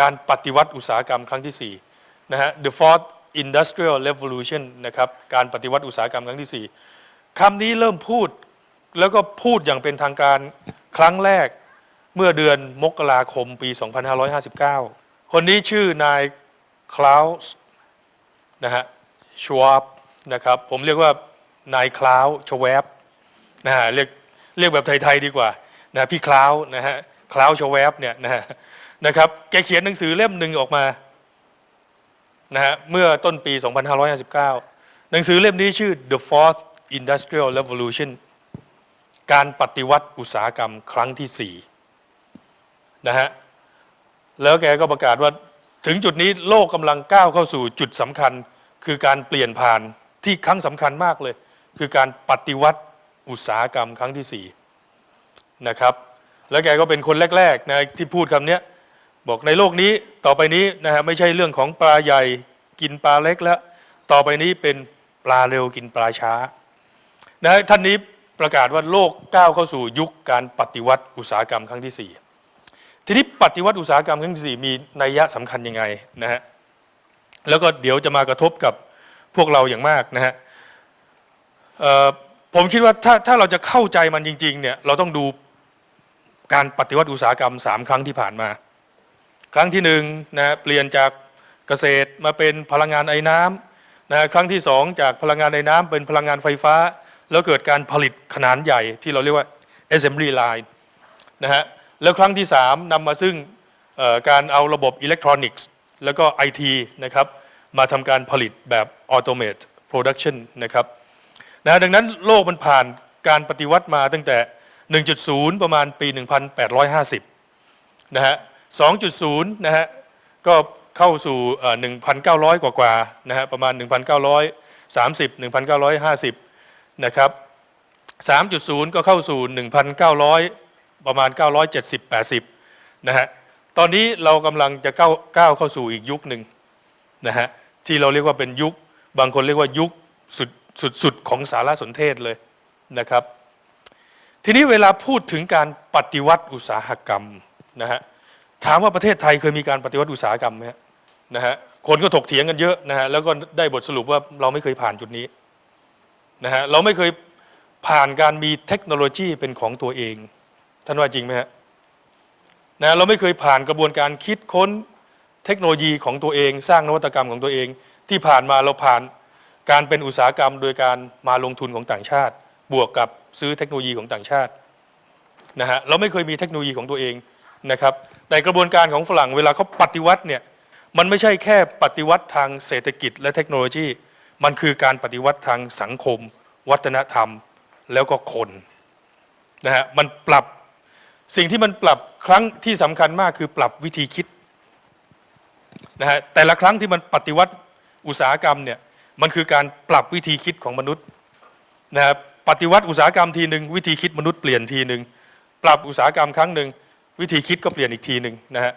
การปฏิวัติอุตสาหกรรมครั้งที่4นะฮะ the fourth industrial revolution นะครับการปฏิวัติอุตสาหกรรมครั้งที่ 4คำนี้เริ่มพูดแล้วก็พูดอย่างเป็นทางการครั้งแรกเมื่อเดือนมกราคมปี 2559 คนนี้ชื่อนายคลาวส์นะฮะชวบนะครับผมเรียกว่านายคลาวชวบนะฮะเรียกเรียกแบบไทยๆดีกว่านะพี่คลาวนะฮะคลาวชวบเนี่ยนะฮะ นะครับแกเขียนหนังสือเล่มหนึ่งออกมานะฮะเมื่อต้นปี 2559 หนังสือเล่มนี้ชื่อ The Fourth Industrial Revolution การปฏิวัติอุตสาหกรรมครั้งที่4นะฮะแล้วแกก็ประกาศว่าถึงจุดนี้โลกกำลังก้าวเข้าสู่จุดสำคัญ คือการเปลี่ยนผ่านที่ครั้งสำคัญมากเลย คือการปฏิวัติอุตสาหกรรมครั้งที่4นะครับแล้วแกก็เป็นคนแรกๆนะที่พูดคำเนี้ย บอกในโลกนี้ต่อไปนี้นะฮะไม่ใช่เรื่องของปลาใหญ่กินปลาเล็กแล้ว ต่อไปนี้เป็นปลาเร็วกินปลาช้านะท่านนี้ประกาศว่าโลกก้าวเข้าสู่ยุคการปฏิวัติอุตสาหกรรมครั้งที่ 4 ทีนี้ปฏิวัติอุตสาหกรรมครั้งที่สี่มีนัยยะสำคัญยังไงนะฮะแล้วก็เดี๋ยวจะมากระทบกับพวกเราอย่างมากนะฮะผมคิดว่าถ้าถ้าเราจะเข้าใจมันจริงๆเนี่ยเราต้องดูการปฏิวัติอุตสาหกรรมสามครั้งที่ผ่านมา รั้งที่หนึ่งนะเปลี่ยนจากเกษตรมาเป็นพลังงานไอ้น้ำนะครั้งที่สองจากพลังงานไอ้น้ำเป็นพลังงานไฟฟ้า แล้วเกิดการผลิตขนาดใหญ่ที่เราเรียกว่า assembly line นะฮะแล้วครั้งที่ 3นำมาซึ่งการเอาระบบอิเล็กทรอนิกส์แล้วก็ไอทีนะครับมาทำการผลิตแบบ automate production นะครับนะดังนั้นโลกมันผ่านการปฏิวัติมาตั้งแต่ 1.0 ประมาณปี 1850 นะฮะ 2.0 นะฮะ ก็เข้าสู่เอ่อ1,900 กว่ากว่าๆนะฮะ ประมาณ 1,930 1,950 นะครับ 3.0 ก็เข้าสู่ 1,900 ประมาณ 970 80 นะฮะ ตอนนี้เรากำลังจะก้าวก้าวเข้าสู่อีกยุคหนึ่งนะฮะ ที่เราเรียกว่าเป็นยุค บางคนเรียกว่ายุคสุดสุดสุดของสารสนเทศเลยนะครับ ทีนี้เวลาพูดถึงการปฏิวัติอุตสาหกรรมนะฮะ ถามว่าประเทศไทยเคยมีการปฏิวัติอุตสาหกรรมไหมนะฮะคนก็ถกเถียงกันเยอะนะฮะแล้วก็ได้บทสรุปว่าเราไม่เคยผ่านจุดนี้นะฮะเราไม่เคยผ่านการมีเทคโนโลยีเป็นของตัวเอง ท่านว่าจริงไหมฮะนะเราไม่เคยผ่านกระบวนการคิดค้นเทคโนโลยีของตัวเอง สร้างนวัตกรรมของตัวเอง ที่ผ่านมาเราผ่านการเป็นอุตสาหกรรม โดยการมาลงทุนของต่างชาติ บวกกับซื้อเทคโนโลยีของต่างชาตินะฮะเราไม่เคยมีเทคโนโลยีของตัวเองนะครับ แต่กระบวนการของฝรั่งเวลาเขาปฏิวัติเนี่ยมันไม่ใช่แค่ปฏิวัติทางเศรษฐกิจและเทคโนโลยี มันคือการปฏิวัติทางสังคม วัฒนธรรมแล้วก็คนนะฮะมันปรับสิ่งที่มันปรับครั้งที่สำคัญมากคือปรับวิธีคิดนะฮะแต่ละครั้งที่มันปฏิวัติอุตสาหกรรมเนี่ยมันคือการปรับวิธีคิดของมนุษย์นะฮะปฏิวัติอุตสาหกรรมทีหนึ่งวิธีคิดมนุษย์เปลี่ยนทีหนึ่งปรับอุตสาหกรรมครั้งหนึ่ง วิธีคิดก็เปลี่ยนอีกทีหนึ่งนะฮะ